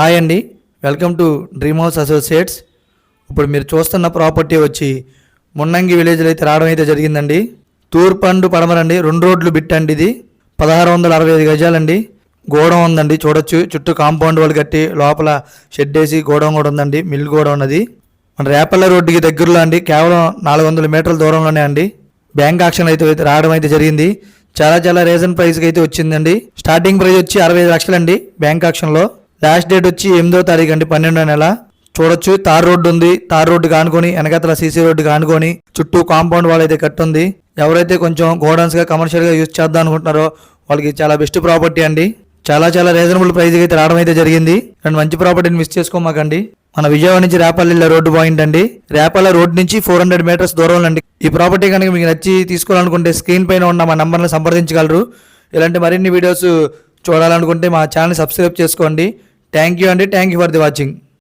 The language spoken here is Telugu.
హాయ్ అండి. Welcome to dream house associates. ఇప్పుడు మీరు చూస్తున్న ప్రాపర్టీ వచ్చి మున్నంగి విలేజ్లో అయితే రావడం అయితే జరిగిందండి. తూర్పు అండు పడమరండి రెండు రోడ్లు బిట్ అండి ఇది. పదహారు వందల అరవై ఐదు గజాలండి. గోడం ఉందండి చూడొచ్చు. చుట్టూ కాంపౌండ్ వాళ్ళు కట్టి లోపల షెడ్ వేసి గోడం కూడా ఉందండి మిల్ కూడా ఉన్నది. మన రేపల్ల రోడ్డుకి దగ్గరలో అండి కేవలం నాలుగు వందల మీటర్ల దూరంలోనే అండి. బ్యాంక్ ఆక్షన్ అయితే అయితే రావడం అయితే జరిగింది. చాలా చాలా రీజన్ ప్రైస్కి అయితే వచ్చిందండి. స్టార్టింగ్ ప్రైస్ వచ్చి అరవై ఐదు లక్షలండి బ్యాంక్ ఆక్షన్లో. లాస్ట్ డేట్ వచ్చి ఎనిమిదో తారీఖు అండి పన్నెండో నెల. చూడొచ్చు తార్ రోడ్డు ఉంది. తార్ రోడ్డు కానుకొని వెనకతల సీసీ రోడ్డు కానుకొని చుట్టూ కాంపౌండ్ వాల్ అయితే కట్టుంది. ఎవరైతే కొంచెం గోడౌన్స్గా కమర్షియల్గా యూజ్ చేద్దాం అనుకుంటున్నారో వాళ్ళకి చాలా బెస్ట్ ప్రాపర్టీ అండి. చాలా చాలా రీజనబుల్ ప్రైస్ అయితే రావడం అయితే జరిగింది. అండ్ మంచి ప్రాపర్టీని మిస్ చేసుకోమాకండి. మన విజయవాడ నుంచి రేపల్లి రోడ్డు పాయింట్ అండి. రేపల్ల రోడ్ నుంచి ఫోర్ హండ్రెడ్ మీటర్స్ దూరం అండి. ఈ ప్రాపర్టీ కనుక మీకు నచ్చి తీసుకోవాలనుకుంటే స్క్రీన్ పైన ఉన్న మా నంబర్ను సంప్రదించగలరు. ఇలాంటి మరిన్ని వీడియోస్ చూడాలనుకుంటే మా ఛానల్ సబ్స్క్రైబ్ చేసుకోండి. థ్యాంక్ యూ అండి thank you for the watching